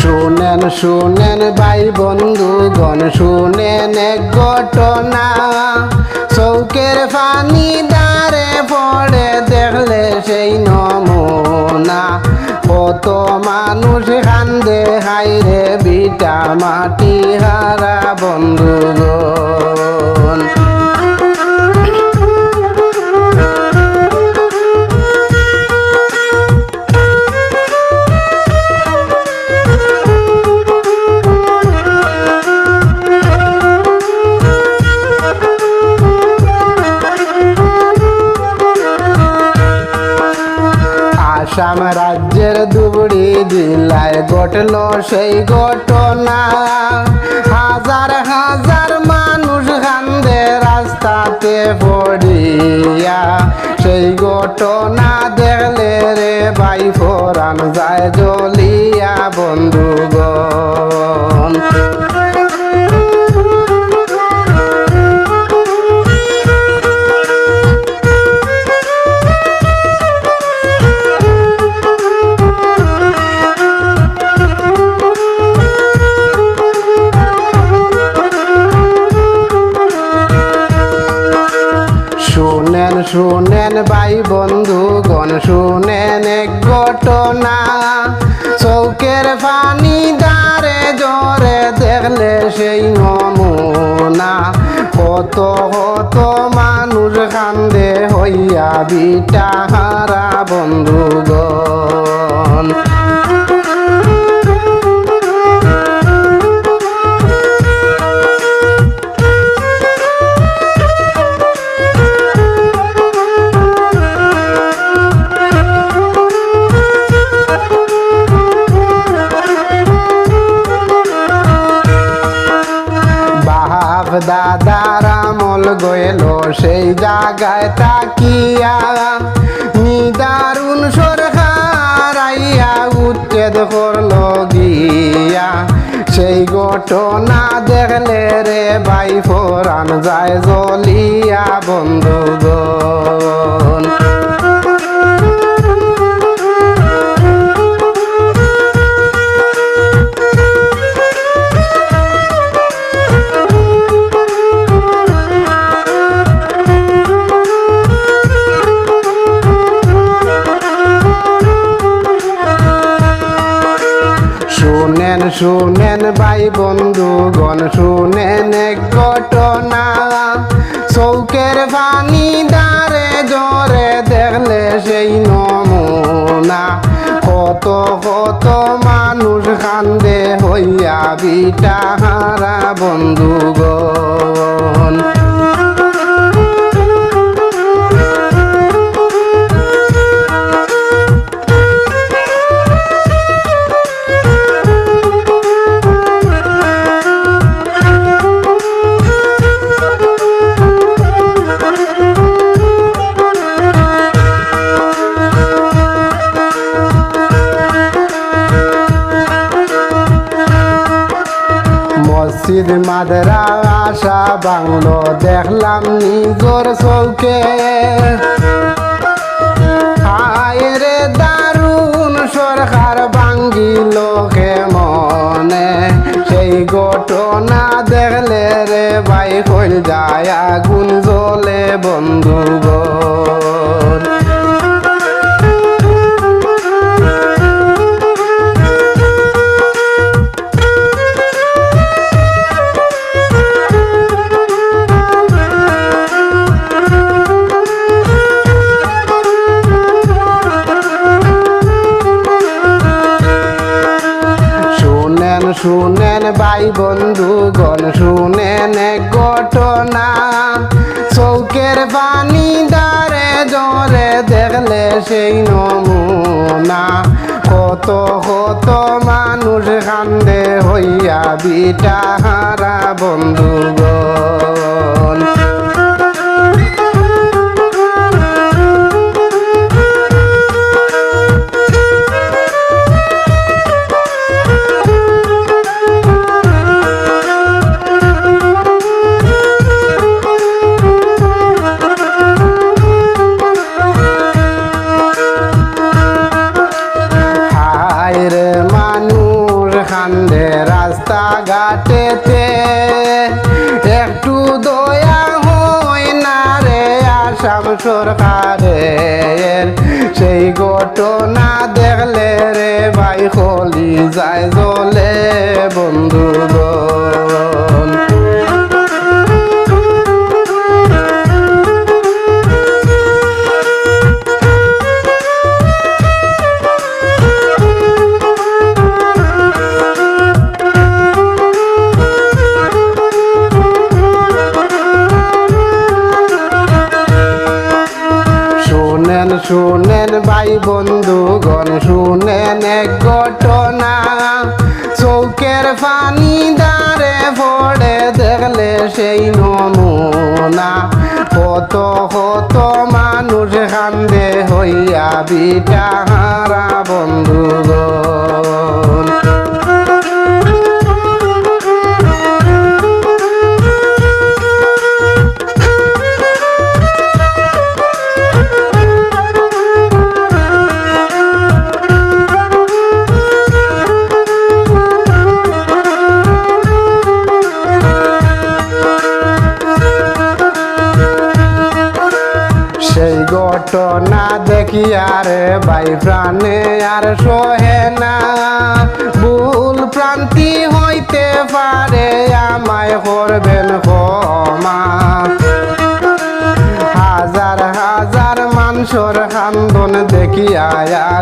শুনেন শুনেন ভাই বন্ধু গণ শুনেন এক ঘটনা। চৌকের পানি দাঁড়ে পড়ে দেখলে সেই নমুনা। কত মানুষ কান্দে হাইরে বিটা মাটি হারা বন্ধুগণ। আসাম রাজ্যের দুবড়ি জেলায় ঘটল সেই ঘটনা। হাজার হাজার মানুষ কান্দে রাস্তাতে পড়িয়া। সেই ঘটনা দেখলে রে ভাই, ফোরান যায় জ্বলিয়া বন্ধুগণ। চৌকের পানি দারে জোরে দেখলে সেই নমুনা। কত কত মানুষ কান্দে হইয়া বিটা হারা বন্ধুগণ সেই জায়গায় তাকিয়া নিদারুণ সরকার আইয়া উচ্ছেদ করল গিয়া। সেই ঘটনা দেখলে রে ভাই, ফোরান যায় জলিয়া বন্ধুগণ শুনেন শুনেন ভাই বন্ধু গণ শুনেন এক ঘটনা। চৌকের পানি দাঁড়ে জোরে দেখলে সেই নমুনা। কত কত মানুষ কান্দে হইয়া বিটা হারা বন্ধুগণ। মসজিদ মাদরা আশা বাংলো দেখলাম নিজর চৌকে। হায় রে দারুণ সরকার বাঙ্গিল মনে সেই ঘটনা দেখলে রে ভাই কইল যায় আগুন জ্বলে বন্ধুগণ শুনেন শুনেন ভাই বন্ধু, গণ শুনেন ঘটনা। চৌকের পানি দারে জরে দেখলে সেই নমুনা। কত কত মানুষ কান্দে হইয়া বিটা হারা বন্ধুগণ। আসাম সরকারের সেই ঘটনা দেখলে রে ভাই হলি যায় জলে বন্ধুগণ শুনেন এক ঘটনা। চৌকের পানি দাঁড়ে পড়ে দেখলে সেই নমুনা। কত কত মানুষ কান্দে হইয়া বিটা হারা বন্ধুগণ ঘটনা দেখি আর ভাই প্রাণে আর সহে না। ভুল প্রান্তি হইতে পারে, আমায় করবেন ক্ষমা। হাজার হাজার মানুষের খান্দন জ্বলে বন্ধু